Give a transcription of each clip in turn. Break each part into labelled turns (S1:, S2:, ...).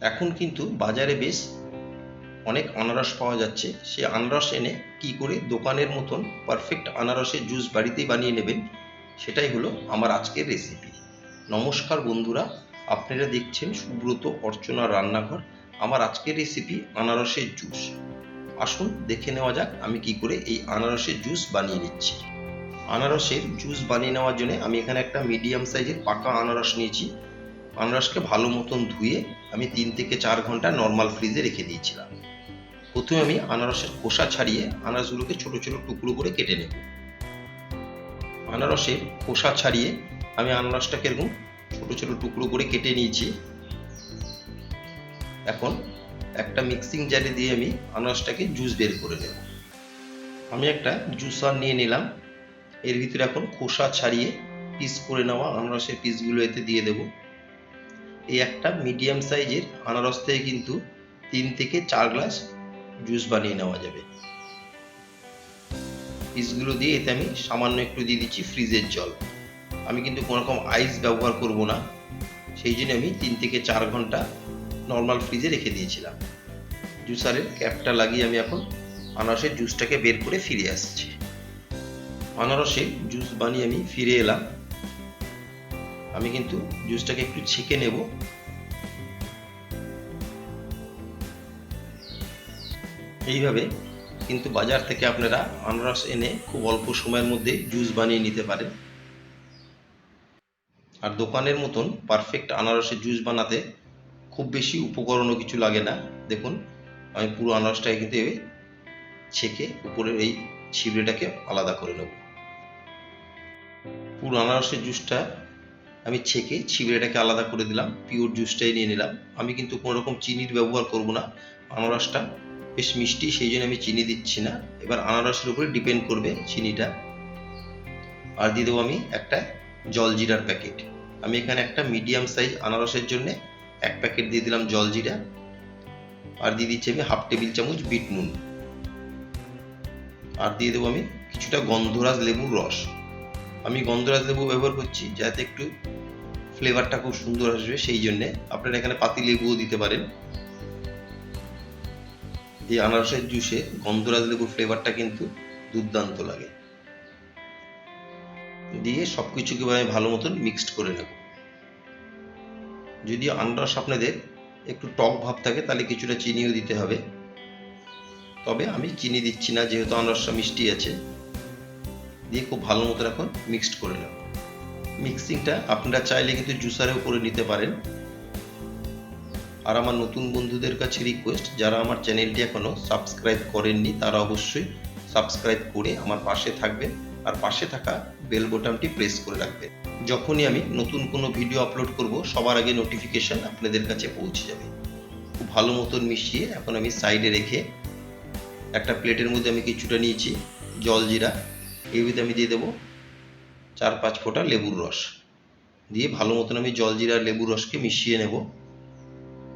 S1: এখন কিন্তু বাজারে বেশ অনেক আনারস পাওয়া যাচ্ছে। সেই আনারস এনে কি করে দোকানের মতন পারফেক্ট আনারসের জুস বাড়িতেই বানিয়ে নেবেন, সেটাই হলো আমার আজকের রেসিপি নমস্কার বন্ধুরা, আপনারা দেখছেন সুব্রত অর্চনা রান্নাঘর, আমার আজকের রেসিপি আনারসের জুস আসুন দেখে নেওয়া যাক আমি কি করে এই আনারসের জুস বানিয়ে নিচ্ছি। আনারসের জুস বানিয়ে নেওয়ার জন্য আমি এখানে একটা মিডিয়াম সাইজের পাকা আনারস নিয়েছি। আনারসকে ভালো মতন ধুয়ে আমি তিন থেকে চার ঘণ্টা নর্মাল ফ্রিজে রেখে দিয়েছিলাম। প্রথমে আমি আনারসের খোসা ছাড়িয়ে আনারসগুলোকে ছোট ছোট টুকরো করে কেটে নেব। আনারসের খোসা ছাড়িয়ে আমি আনারসটাকে এরকম ছোট ছোট টুকরো করে কেটে নিয়েছি। এখন একটা মিক্সিং জারে দিয়ে আমি আনারসটাকে জুস বের করে নেব। আমি একটা জুসার নিয়ে নিলাম। এর ভিতরে এখন খোসা ছাড়িয়ে পিস করে নেওয়া আনারসের পিসগুলো এতে দিয়ে দেব। এই একটা মিডিয়াম সাইজের আনারস থেকে কিন্তু তিন থেকে চার গ্লাস জুস বানিয়ে নেওয়া যাবে। পিসগুলো দিয়ে এতে আমি সামান্য একটু দিয়ে দিচ্ছি ফ্রিজের জল। আমি কিন্তু কোনো রকম আইস ব্যবহার করব না। সেই জন্য আমি তিন থেকে চার ঘণ্টা নর্মাল ফ্রিজে রেখে দিয়েছিলাম। জুসারের ক্যাপটা লাগিয়ে আমি এখন আনারসের জুসটাকে বের করে ফিরে আসছি। আনারসের জুস বানিয়ে আমি ফিরে এলাম। আমি কিন্তু জুসটাকে একটু ছেঁকে নেব। এইভাবে কিন্তু বাজার থেকে আপনারা আনারস এনে খুব অল্প সময়ের মধ্যে জুস বানিয়ে নিতে পারেন। আর দোকানের মতন পারফেক্ট আনারসের জুস বানাতে খুব বেশি উপকরণও কিছু লাগে না। দেখুন, আমি পুরো আনারসটাকে কিন্তু ছেঁকে উপরের এই ছিবড়েটাকে আলাদা করে নেব। পুরো আনারসের জুসটা আমি ছেঁকে ছিবড়েটাকে আলাদা করে দিলাম পিওর জুসটাই নিয়ে নিলাম। আমি কিন্তু কোনো রকম চিনির ব্যবহার করব না। আনারসটা বেশ মিষ্টি, সেই জন্য আমি চিনি দিচ্ছি না। এবার আনারসের উপরে ডিপেন্ড করবে চিনিটা। আর দিয়ে দেবো আমি একটা জলজিরার প্যাকেট আমি এখানে একটা মিডিয়াম সাইজ আনারসের জন্য এক প্যাকেট দিয়ে দিলাম জলজিরা আর দিয়ে দিচ্ছি আমি হাফ টেবিল চামচ বিট নুন। আর দিয়ে দেবো আমি কিছুটা গন্ধরাজ লেবুর রস। আমি গন্ধরাজ লেবু ব্যবহার করছি যাতে একটু ফ্লেভারটা খুব সুন্দর আসবে সেই জন্যে। আপনারা এখানে পাতি লেবুও দিতে পারেন। এই আনারসের জুসে গন্ধরাজ লেবুর ফ্লেভারটা কিন্তু দুর্দান্ত লাগে। দিয়ে সব কিছুকে আমি ভালো মতন মিক্সড করে নেব। যদি আনারস আপনাদের একটু টক ভাব থাকে, তাহলে কিছুটা চিনিও দিতে হবে। তবে আমি চিনি দিচ্ছি না, যেহেতু আনারসটা মিষ্টি আছে। দিয়ে খুব ভালো মতো এখন মিক্সড করে নেব। মিক্সিংটা আপনারা চাইলে কিন্তু জুসারেও করে নিতে পারেন। আর আমার নতুন বন্ধুদের কাছে রিকোয়েস্ট যারা আমার চ্যানেলটি এখনও সাবস্ক্রাইব করেননি, তারা অবশ্যই সাবস্ক্রাইব করে আমার পাশে থাকবেন আর পাশে থাকা বেল বোতামটি প্রেস করে রাখবেন। যখনই আমি নতুন কোনো ভিডিও আপলোড করব, সবার আগে নোটিফিকেশন আপনাদের কাছে পৌঁছে যাবে। খুব ভালো মতন মিশিয়ে এখন আমি সাইডে রেখে একটা প্লেটের মধ্যে আমি কিছুটা নিয়েছি, জল জিরা। এর আমি দিয়ে দেবো। চার পাঁচ ফোঁটা লেবুর রস। দিয়ে ভালো মতন আমি জল জিরা লেবুর রসকে মিশিয়ে নেব।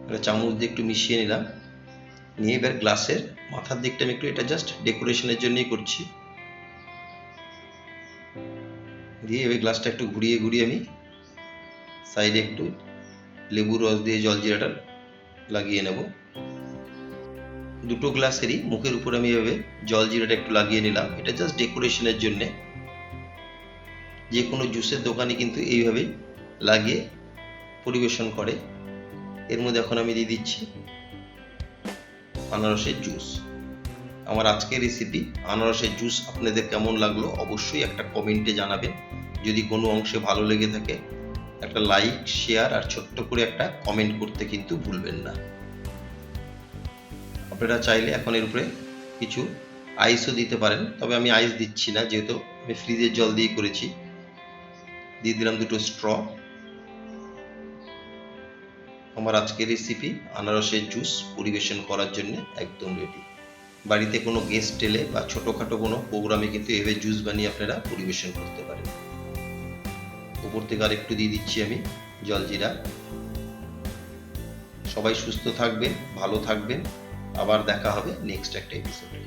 S1: একটা চামচ দিয়ে একটু মিশিয়ে নিলাম। নিয়ে এবার গ্লাসের মাথার দিকটা আমি একটু এটা জাস্ট ডেকোরেশনের জন্যই করছি। দিয়ে এবার গ্লাসটা একটু ঘুরিয়ে ঘুরিয়ে আমি সাইডে একটু লেবুর রস দিয়ে জল জিরাটা লাগিয়ে নেব। দুটো গ্লাসেরই মুখের উপর আমি এভাবে জল জিরাটা একটু লাগিয়ে নিলাম। এটা জাস্ট ডেকোরেশনের জন্যে। যে কোনো জুসের দোকানে কিন্তু এইভাবেই লাগিয়ে পরিবেশন করে। এর মধ্যে এখন আমি দিয়ে দিচ্ছি আনারসের জুস। আমার আজকের রেসিপি আনারসের জুস আপনাদের কেমন লাগল অবশ্যই একটা কমেন্টে জানাবেন। যদি কোনো অংশে ভালো লেগে থাকে, একটা লাইক শেয়ার আর ছোট্ট করে একটা কমেন্ট করতে কিন্তু ভুলবেন না। আপনারা চাইলে এখন এর উপরে কিছু আইসও দিতে পারেন, তবে আমি আইস দিচ্ছি না, যেহেতু আমি ফ্রিজের জল দিয়ে করেছি। দিয়ে দিলাম দুটো স্ট্র আমার আজকের রেসিপি আনারসের জুস পরিবেশন করার জন্য একদম রেডি বাড়িতে কোনো গেস্ট এলে বা ছোটোখাটো কোনো প্রোগ্রামে কিন্তু এভাবে জুস বানিয়ে আপনারা পরিবেশন করতে পারেন। উপর থেকে আর একটু দিয়ে দিচ্ছি আমি জলজিরা সবাই সুস্থ থাকবেন, ভালো থাকবেন। আবার দেখা হবে নেক্সট একটা এপিসোডে